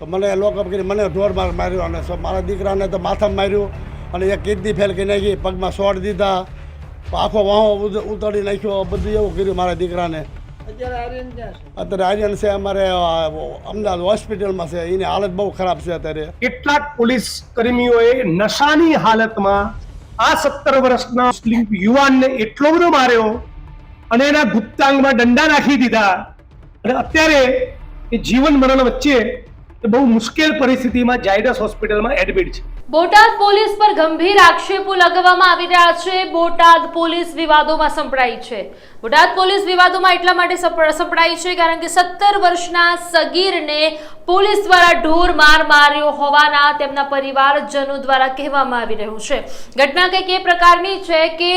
તો મને લોકઅપ કરી મને ઢોર માર માર્યો. અને મારા દીકરાને તો માથામાં માર્યું અને એક કિડની ફેલ કરી નાખી પગમાં શોટ દીધા. આખો વાહો ઉતરી નાખ્યો બધું એવું કર્યું મારા દીકરાને. અત્યારે આર્યન છે? અત્યારે આર્યન છે અમારે અમદાવાદ હોસ્પિટલમાં છે. એની હાલત બહુ ખરાબ છે અત્યારે. કેટલાક પોલીસ કર્મીઓએ નશાની હાલતમાં આ સત્તર વર્ષના મુસ્લિમ યુવાનને એટલો બધો માર્યો અને એના ગુપ્તાંગમાં દંડા નાખી દીધા. અને અત્યારે એ જીવન મરણ વચ્ચે એ બહુ મુશ્કેલ પરિસ્થિતિમાં જાયડસ હોસ્પિટલમાં એડમિટ છે. બોટાદ પોલીસ પર ગંભીર આક્ષેપો લગાવવામાં આવી રહ્યા છે. બોટાદ પોલીસ વિવાદોમાં સંપડાઈ છે. બોટાદ પોલીસ વિવાદોમાં એટલા માટે સપ- સંપડાઈ છે કારણ કે સત્તર વર્ષના સગીરને પોલીસ દ્વારા ઢોર માર માર્યો હોવાના તેમના પરિવારજનો દ્વારા કહેવામાં આવી રહ્યું છે. ઘટના કંઈક એ પ્રકારની છે કે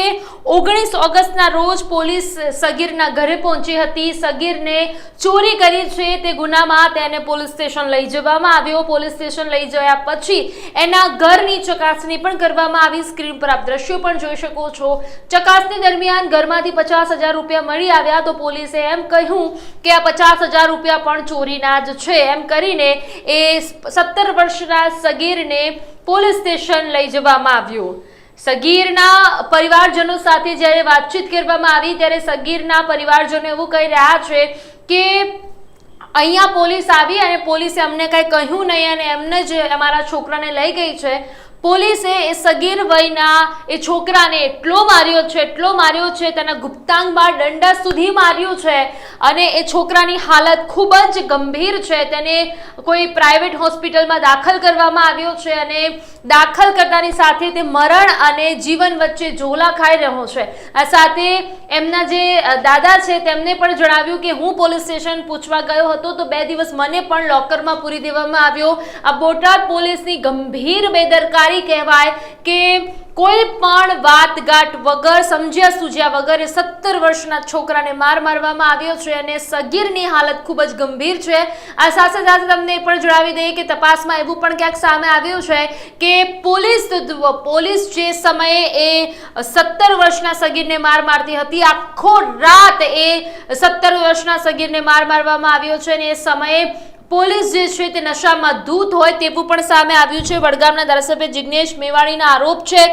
ઓગણીસ ઓગસ્ટના રોજ પોલીસ સગીરના ઘરે પહોંચી હતી. સગીરને ચોરી કરી છે તે ગુનામાં તેને પોલીસ સ્ટેશન લઈ જવામાં આવ્યો. પોલીસ સ્ટેશન લઈ જયા પછી એના ઘરની ચકાસણી પણ કરવામાં આવી. સ્ક્રીન પર આપ દ્રશ્યો પણ જોઈ શકો છો. ચકાસણી દરમિયાન ઘરમાંથી પચાસ હજાર રૂપિયા મળી આવ્યા તો પોલીસે એમ કહ્યું કે આ પચાસ હજાર રૂપિયા પણ ચોરીના જ છે. એમ કરીને એ સત્તર વર્ષના સગીરને પોલીસ સ્ટેશન લઈ જવામાં આવ્યો. સગીરના પરિવારજનો સાથે જ્યારે વાતચીત કરવામાં આવી ત્યારે સગીરના પરિવારજનો એવું કહી રહ્યા છે કે અહીંયા પોલીસ આવી અને પોલીસે અમને કાંઈ કહ્યું નહીં અને એમને જ અમારા છોકરાને લઈ ગઈ છે. પોલીસે એ સગીર વયના એ છોકરાને એટલો માર્યો છે, એટલો માર્યો છે, તેના ગુપ્તાંગમાં દંડા સુધી માર્યો છે અને એ છોકરાની હાલત ખૂબ જ ગંભીર છે. તેને કોઈ પ્રાઇવેટ હોસ્પિટલમાં દાખલ કરવામાં આવ્યો છે અને દાખલ કરતાની સાથે તે મરણ અને જીવન વચ્ચે ઝોલા ખાઈ રહ્યો છે. આ સાથે એમના જે દાદા છે તેમને પણ જણાવ્યું કે હું પોલીસ સ્ટેશન પૂછવા ગયો હતો તો બે દિવસ મને પણ લોકરમાં પૂરી દેવામાં આવ્યો. આ બોટાદ પોલીસની ગંભીર બેદરકારી કહેવાય કે કોઈ પણ વાતગાટ વગર, સમજ્યા સૂજ્યા વગર સત્તર વર્ષના છોકરાને માર મારવામાં આવ્યો છે અને સગીરની હાલત ખૂબ જ ગંભીર છે. આ સાથે સાથે તમને એ પણ જણાવી દઈએ કે તપાસમાં એવું પણ ક્યાંક સામે આવ્યું છે કે પોલીસ પોલીસ જે સમયે એ સત્તર વર્ષના સગીરને માર મારતી હતી, આખો રાત એ સત્તર વર્ષના સગીરને માર મારવામાં આવ્યો છે અને એ સમયે પોલીસ જે છે તે નશામાં ધૂત હોય તેવું પણ સામે આવ્યું છે. વડગામના ધારાસભ્ય જિગ્નેશ મેવાણીના આરોપ છે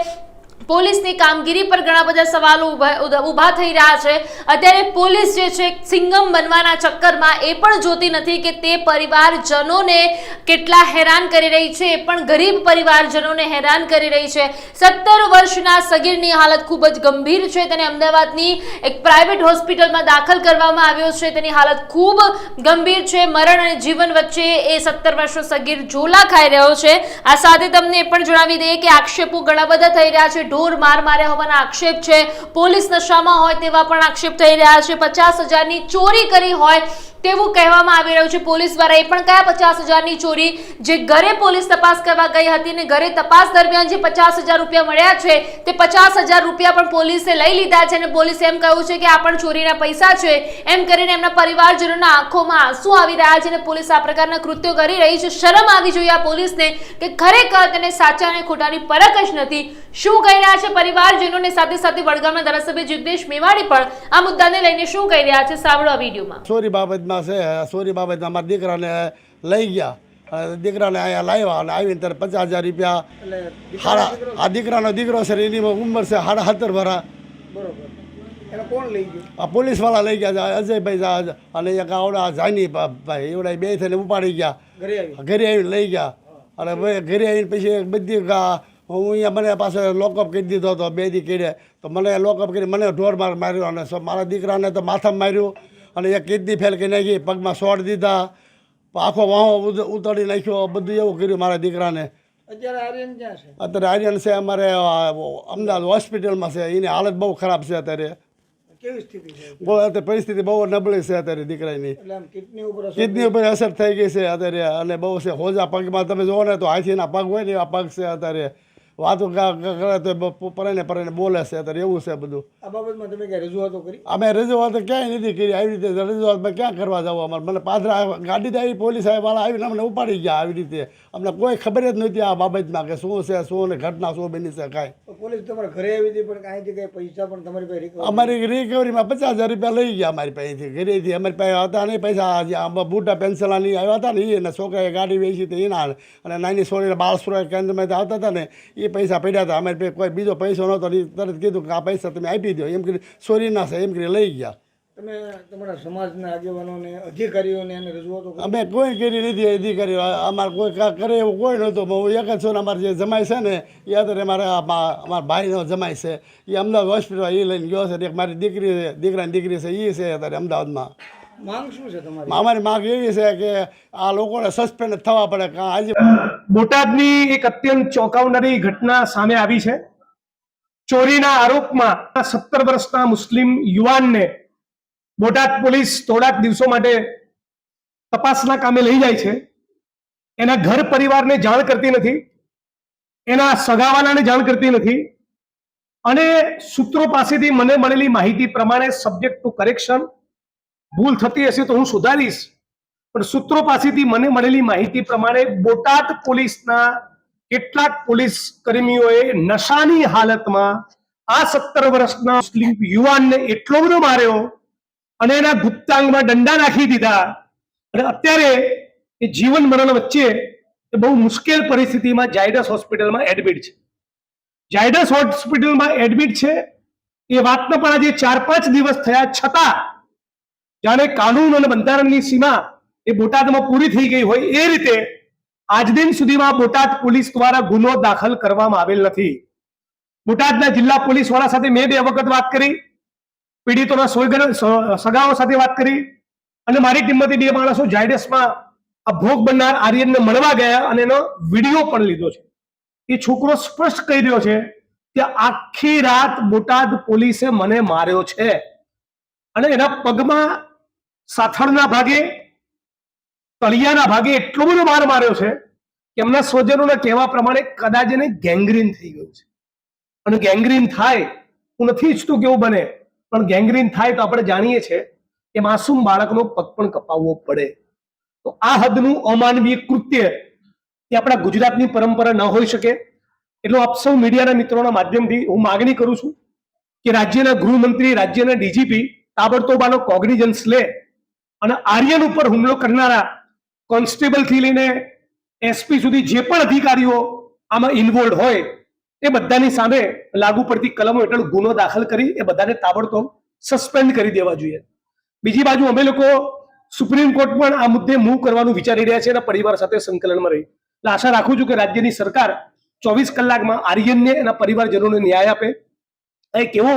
પોલીસની કામગીરી પર ઘણા બધા સવાલો ઊભા થઈ રહ્યા છે. અત્યારે પોલીસ જે છે, સિંગમ બનવાના ચક્કરમાં એ પણ જોતી નથી કે તે પરિવારજનોને કેટલા હેરાન કરી રહી છે. એ પણ ગરીબ પરિવારજનોને હેરાન કરી રહી છે. સત્તર વર્ષના સગીરની હાલત ખૂબ જ ગંભીર છે. તેને અમદાવાદની એક પ્રાઇવેટ હોસ્પિટલમાં દાખલ કરવામાં આવ્યો છે. તેની હાલત ખૂબ ગંભીર છે. મરણ અને જીવન વચ્ચે એ સત્તર વર્ષનો સગીર ઝોલા ખાઈ રહ્યો છે. આ સાથે તમને એ પણ જણાવી દઈએ કે આક્ષેપો ઘણા બધા થઈ રહ્યા છે. ઢોર માર માર્યા હોવાના આક્ષેપ છે. પોલીસ નશામાં હોય તેવા પણ આક્ષેપ થઈ રહ્યા છે. પચાસ હજારની ચોરી કરી હોય તેવું કહેવામાં આવી રહ્યું છે. પોલીસ દ્વારા એ પણ કયા પચાસ હજારની ચોરી જે ઘરે પોલીસ તપાસ કરવા ગઈ હતી ને ઘરે તપાસ દરમિયાન જે પચાસ હજાર રૂપિયા મળ્યા છે, તે પચાસ હજાર રૂપિયા પણ પોલીસે લઈ લીધા છે અને પોલીસે એમ કહ્યું છે કે આ પણ ચોરીના પૈસા છે. એમ કરીને એમના પરિવારજનોના આંખોમાં આંસુ આવી રહ્યા છે અને પોલીસ આ પ્રકારના કૃત્યો કરી રહી છે. શરમ આવી જોઈએ આ પોલીસને કે ખરેખર તેને સાચા અને ખોટાની પરખ જ નથી. શું કહી રહ્યા છે પરિવારજનોને? સાથે સાથે વડગામના ધારાસભ્ય જિગ્નેશ મેવાણી પણ આ મુદ્દાને લઈને શું કહી રહ્યા છે? સાંભળો આ વિડીયોમાં. ચોરી બાબતમાં છે ચોરી બાબતમાં અમારા દીકરાને લઈ ગયા. અને દીકરાને અહીંયા લાવ્યા અને આવીને ત્યારે પચાસ હજાર રૂપિયા હાડા આ દીકરાનો દીકરો છે એની ઉંમર છે સાડા સત્તર લઈ આ પોલીસવાળા લઈ ગયા અજયભાઈ અને એક આવડા જાની ભાઈ એવડા બે થઈને ઉપાડી ગયા. ઘરે આવી આવીને લઈ ગયા. અને ઘરે આવીને પછી બધી હું અહીંયા મને પાસે લોકઅપ કરી દીધો હતો બે દી કીડે. તો મને લોકઅપ કરી મને ઢોર માર માર્યો અને મારા દીકરાને તો માથામાં માર્યું. અને એક કિડની ફેલ કરી નાખી પગમાં શોટ દીધા. આખો વાહો ઉતરી નાખ્યો બધું એવું કર્યું મારા દીકરાને. અત્યારે આર્યન ક્યાં છે? અત્યારે આર્યન છે અમારે અમદાવાદ હોસ્પિટલમાં છે. એની હાલત બહુ ખરાબ છે અત્યારે. કેવી સ્થિતિ છે? બહુ અત્યારે પરિસ્થિતિ બહુ નબળી છે અત્યારે દીકરાની. કિડની ઉપર અસર કિડની ઉપર અસર થઈ ગઈ છે અત્યારે. અને બહુ છે હોજા પગમાં તમે જોવો ને તો હાથીના પગ હોય ને એવા પગ છે અત્યારે. વાતો કરે તો પરાઈને પરાઈને બોલે છે અત્યારે એવું છે બધું. આ બાબતમાં તમે ક્યાં રજૂઆતો કરી? અમે રજૂઆત ક્યાંય નથી કરી. આવી રીતે રજૂઆતમાં ક્યાં કરવા જવું અમારે? મને પાદરા તો આવી પોલીસવાળા આવીને અમને ઉપાડી ગયા આવી રીતે. અમને કોઈ ખબર જ નહોતી આ બાબતમાં કે શું છે શું ને ઘટના શું બની છે કાંઈ. પોલીસ તમારા ઘરે આવી હતી પણ કઈ પૈસા પણ તમારી પાસે અમારી રિકવરીમાં પચાસ હજાર રૂપિયા લઈ ગયા અમારી પાસેથી. ઘરેથી અમારી પાસે હતા નહીં પૈસા. બુટા પેન્શનની આવ્યા હતા ને એ છોકરાએ ગાડી વેચી હતી એના. અને નાની છોડીને બાળ સુરક્ષા કેન્દ્રમાં આવતા હતા ને એ પૈસા પડ્યા હતા. અમારી પાસે કોઈ બીજો પૈસો નહોતો તરત કીધું કે આ પૈસા તમે આપી દો એમ કરી ચોરીના છે એમ કરી લઈ ગયા. તમે તમારા સમાજના આગેવાનોને અધિકારીઓને એને રજૂઆતો અમે કોઈ કરી નથી અધિકારીઓ. અમારે કોઈ કરે એવું કોઈ નહોતું. હું એક જ છું ને અમારે જે જમાય છે ને એ અત્યારે મારા અમારા ભાઈનો જમાય છે. એ અમદાવાદ હોસ્પિટલ એ લઈને ગયો છે એક મારી દીકરી છે દીકરાની દીકરી છે એ છે અત્યારે અમદાવાદમાં. માંગ શું છે તમારી? અમારી માંગ એવી છે કે આ લોકોને સસ્પેન્ડ થવા પડે કે આજે બોટાદની એક અત્યંત ચોંકાવનારી ઘટના સામે આવી છે. ચોરીના આરોપમાં સત્તર વર્ષના મુસ્લિમ યુવાનને બોટાદ પોલીસ થોડાક દિવસો માટે તપાસના કામે લઈ જાય છે. એના ઘર પરિવારને જાણ કરતી નથી. એના સગાવાલાને જાણ કરતી નથી. અને સૂત્રો પાસેથી મને મળેલી માહિતી પ્રમાણે સબ્જેક્ટ ટુ કરેક્શન ભૂલ થતી હશે તો હું સુધારીશ. પણ સૂત્રો પાસેથી મને મળેલી માહિતી પ્રમાણે બોટાદ પોલીસના કેટલાક પોલીસ કર્મીઓએ નશાની હાલતમાં આ સત્તર વર્ષના મુસ્લિમ યુવાનને એટલો બધો માર્યો અને એના ગુપ્તાંગમાં દંડા નાખી દીધા. અને અત્યારે એ જીવન મરણ વચ્ચે એ બહુ મુશ્કેલ પરિસ્થિતિમાં જાયડસ હોસ્પિટલમાં એડમિટ છે. જાયડસ હોસ્પિટલમાં એડમિટ છે. એ વાતને પણ આજે ચાર પાંચ દિવસ થયા છતાં જાણે કાનૂન અને બંધારણની સીમા એ બોટાદમાં પૂરી થઈ ગઈ હોય એ રીતે આજ દિન સુધીમાં બોટાદ પોલીસ દ્વારા ગુનો દાખલ કરવામાં આવેલ નથી. બોટાદના જિલ્લા પોલીસવાળા સાથે મેં બે વખત વાત કરી, પીડિતોના સોયગર સગાઓ સાથે વાત કરી અને મારી ટીમમાંથી બે માણસો જાયડસમાં આ ભોગ બનનાર આર્યનને મળવા ગયા અને એનો વીડિયો પણ લીધો છે. એ છોકરો સ્પષ્ટ કહી રહ્યો છે કે આખી રાત બોટાદ પોલીસે મને માર્યો છે. અને એના પગમાં સાથળના ભાગે, તળિયાના ભાગે એટલો બધો માર માર્યો છે કે એમના સ્વજનોના કહેવા પ્રમાણે કદાચ એને ગેંગ્રીન થઈ ગયું છે. અને ગેંગ્રીન થાય, હું નથી ઈચ્છતું કેવું બને, પણ ગેંગ્રીન થાય તો આપણે જાણીએ છીએ કે માસૂમ બાળકનો પગ પણ કપાવવો પડે. તો આ હદનું અમાનવીય કૃત્ય એ આપણા ગુજરાતની પરંપરા ન હોઈ શકે. એટલો આપ સૌ મીડિયાના મિત્રોના માધ્યમથી હું માગણી કરું છું કે રાજ્યના ગૃહમંત્રી, રાજ્યના ડીજીપી તાબડતોબ આનો કોગ્નિજન્સ લે અને આર્યન ઉપર હુમલો કરનારા કોન્સ્ટેબલથી લઈને એસપી સુધી જે પણ અધિકારીઓ આમાં ઇન્વોલ્વ હોય, એ બધાની સામે લાગુ પડતી કલમો હેઠળ ગુનો દાખલ કરી, એ બધાને તાબડતોબ સસ્પેન્ડ કરી દેવા જોઈએ. બીજી બાજુ અમે લોકો સુપ્રીમ કોર્ટ પણ આ મુદ્દે મૂવ કરવાનું વિચારી રહ્યા છે અને પરિવાર સાથે સંકલનમાં રહી. એટલે આશા રાખું છું કે રાજ્યની સરકાર ચોવીસ કલાકમાં આર્યનને એના પરિવારજનોને ન્યાય આપે. એ કેવો